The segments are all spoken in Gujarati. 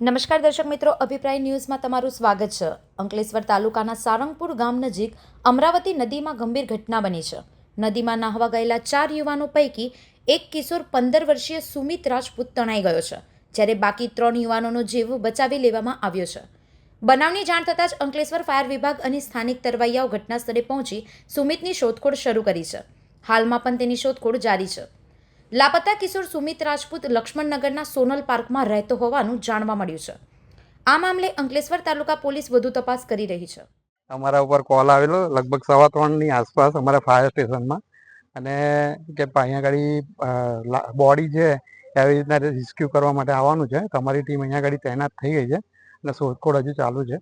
નમસ્કાર દર્શક મિત્રો, અભિપ્રાય ન્યૂઝમાં તમારું સ્વાગત છે. અંકલેશ્વર તાલુકાના સારંગપુર ગામ નજીક અમરાવતી નદીમાં ગંભીર ઘટના બની છે. નદીમાં નાહવા ગયેલા ચાર યુવાનો પૈકી એક કિશોર પંદર વર્ષીય સુમિત રાજપૂત તણાઈ ગયો છે, જ્યારે બાકી ત્રણ યુવાનોનો જીવ બચાવી લેવામાં આવ્યો છે. બનાવની જાણ થતાં જ અંકલેશ્વર ફાયર વિભાગ અને સ્થાનિક તરવૈયાઓ ઘટના સ્થળે પહોંચી સુમિતની શોધખોળ શરૂ કરી છે. હાલમાં પણ તેની શોધખોળ જારી છે. લાપતા કિશોર સુમિત રાજપૂત લક્ષ્મણનગરના સોનલ પાર્કમાં રહેતો હોવાનું જાણવા મળ્યું છે. આ મામલે અંકલેશ્વર તાલુકા પોલીસ વધુ તપાસ કરી રહી છે. અમારા ઉપર કોલ આવેલો લગભગ સવા ત્રણની આસપાસ અમારા ફાયર સ્ટેશનમાં. અને કે અહીંયા આગળ બોડી છે એવી રીતના રેસ્ક્યુ કરવા માટે આવવાનું છે. તમારી ટીમ અહીંયા આગળ તૈનાત થઈ ગઈ છે અને શોધખોળ હજુ ચાલુ છે.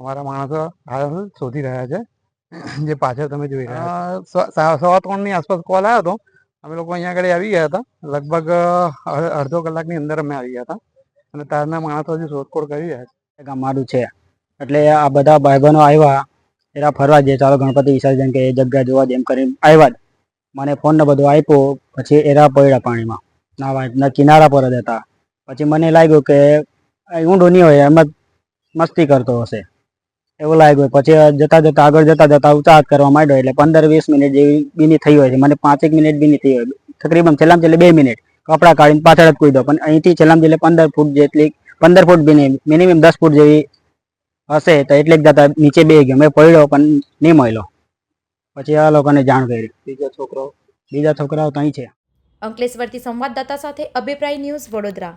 અમારા માણસો હાલ શોધી રહ્યા છે. જે પાછળ તમે જોઈ રહ્યા સવા ત્રણની આસપાસ કોલ આવ્યો હતો અમે લોકો અહીંયા આગળ આવી ગયા હતા. લગભગ અડધો કલાકની અંદર અમે આવી ગયા હતા. અને તારના માણસો હજી શોધખોળ કરી રહ્યા છે. અમારું છે. એટલે આ બધા ભાઈબંધો આવ્યા. એરા ફરવા જઈએ ચાલો ગણપતિ વિસર્જન કે એ જગ્યા જોવા જેમ કરી આવ્યા જ. મને ફોન ને બધું આપ્યો. પછી એરા પડ્યા પાણીમાં. ના કિનારા પર જ હતા. પછી મને લાગ્યું કે ઊંડું નહીં હોય. એમ જ મસ્તી કરતો હશે. એવું લાગ્યું પછી જતા જતા આગળ જતા જતા ઉચાહત કરવા માંડ્યો એટલે પંદર વીસ મિનિટ જેવી બીની થઈ હોય છે. મને પાંચેક મિનિટ બી નહીં થઈ હોય. તકરીબન છેલ્લામ છેલ્લે બે મિનિટ. કપડાં કાઢીને પાછળ જ કૂદ્યો. પણ અહીંથી છેલ્લામ છેલ્લે પંદર ફૂટ જેટલી, પંદર ફૂટ બીની મિનિમમ દસ ફૂટ જેવી હશે તો એટલે જ જતા નીચે બે ગયો. મેં પડ્યો પણ નહીં મળ્યો. પછી આ લોકોને જાણ કરી. બીજા છોકરાઓ બીજા છોકરાઓ તો અહીં છે. અંકલેશ્વરથી સંવાદદાતા સાથે અભિપ્રાય ન્યૂઝ વડોદરા.